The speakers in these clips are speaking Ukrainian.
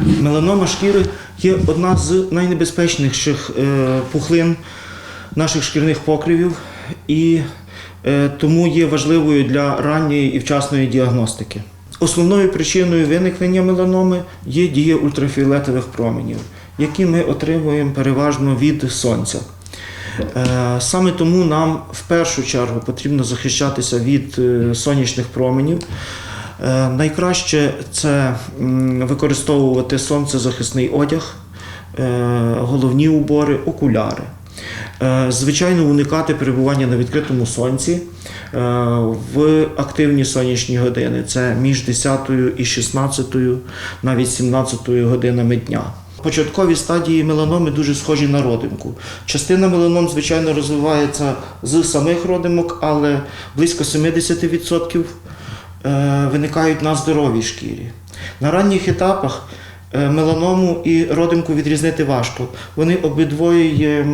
Меланома шкіри є одна з найнебезпечніших е, пухлин наших шкірних покривів і е, тому є важливою для ранньої і вчасної діагностики. Основною причиною виникнення меланоми є дія ультрафіолетових променів, які ми отримуємо переважно від сонця. Е, Саме тому нам в першу чергу потрібно захищатися від сонячних променів. Е, Найкраще це використовувати сонцезахисний одяг, е, головні убори, окуляри. Е, Звичайно, уникати перебування на відкритому сонці в активні сонячні години. Це між 10 і 16, навіть 17 годинами дня. Початкові стадії меланоми дуже схожі на родимку. Частина меланом, звичайно, розвивається з самих родимок, але близько 70% е, виникають на здоровій шкірі. На ранніх етапах е, меланому і родимку відрізнити важко. Вони обидвоє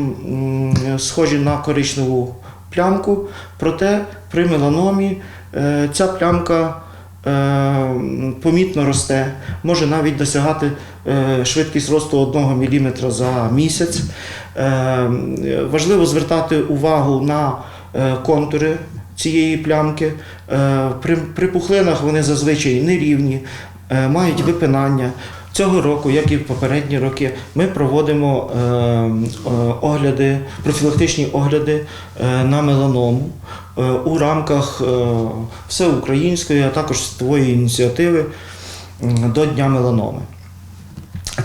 схожі на коричневу плямку, проте при меланомі е, ця плямка е, помітно росте, може навіть досягати е, швидкість росту 1 мм за місяць. Е, Важливо звертати увагу на е, контури цієї плямки. Е, При, при пухлинах вони зазвичай нерівні, е, мають випинання. Цього року, як і в попередні роки, ми проводимо е, огляди, профілактичні огляди на меланому у рамках всеукраїнської, а також світової ініціативи до Дня меланоми.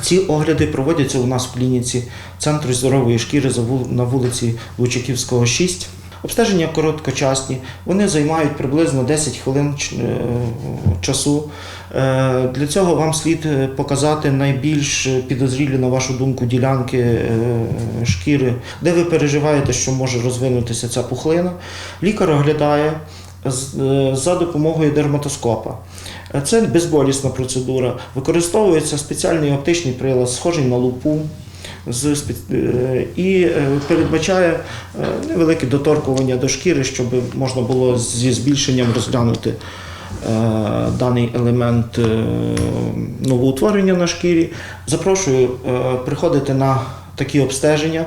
Ці огляди проводяться у нас в клініці Центру здорової шкіри на вулиці Лучаківського, 6. Обстеження короткочасні, вони займають приблизно 10 хвилин е, часу. Е, Для цього вам слід е, показати найбільш підозрілі, на вашу думку, ділянки шкіри, де ви переживаєте, що може розвинутися ця пухлина. Лікар оглядає за допомогою дерматоскопа. Це безболісна процедура. Використовується спеціальний оптичний прилад, схожий на лупу. З е, і е, передбачає е, невелике доторкування до шкіри, щоб можна було зі збільшенням розглянути даний елемент новоутворення на шкірі. Запрошую приходити на такі обстеження.